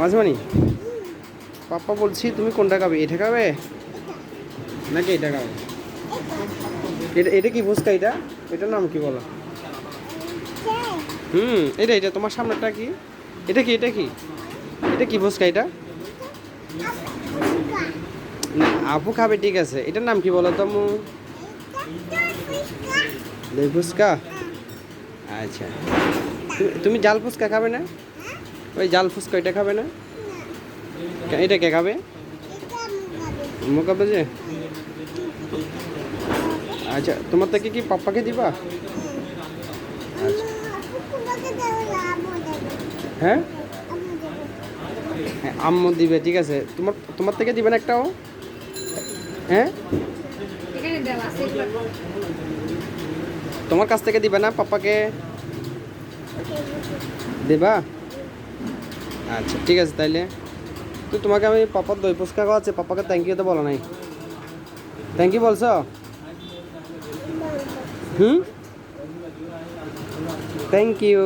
মাঝমানি পাপ্পা বলছি, তুমি কোনটা খাবে, এটা খাবে? নাকি এটা খাবে? এটা এটা কি ফুচকা এটা? এটার নাম কি বলো? হুম, এটা এটা, তোমার সামনেটা কি? এটা কি এটা কি? এটা কি ফুচকা এটা? না, আপু খাবে, ঠিক আছে। এটার নাম কি বলো তো ফুচকা? আচ্ছা। তুমি জাল ফুচকা খাবে না? ওই জাল ফুচকা এটা খাবে না? এটা কে খাবে? মোকাবে যে আচ্ছা তোমার থেকে কি পাপ্পাকে দিবা? হ্যাঁ? হ্যাঁ আম্মু দিবে, ঠিক আছে। তোমার তোমার থেকে দিবেন একটাও? হ্যাঁ? তোমার কাছ থেকে দিবে না পাপ্পাকে? দেবা? আচ্ছা ঠিক আছে তাইলে। তো তোমাকে আমি পাপার দই ফুচকা আছে পাপাকে থ্যাংক ইউ তো বলো নাই। থ্যাংক ইউ বলছো? হুম? Thank you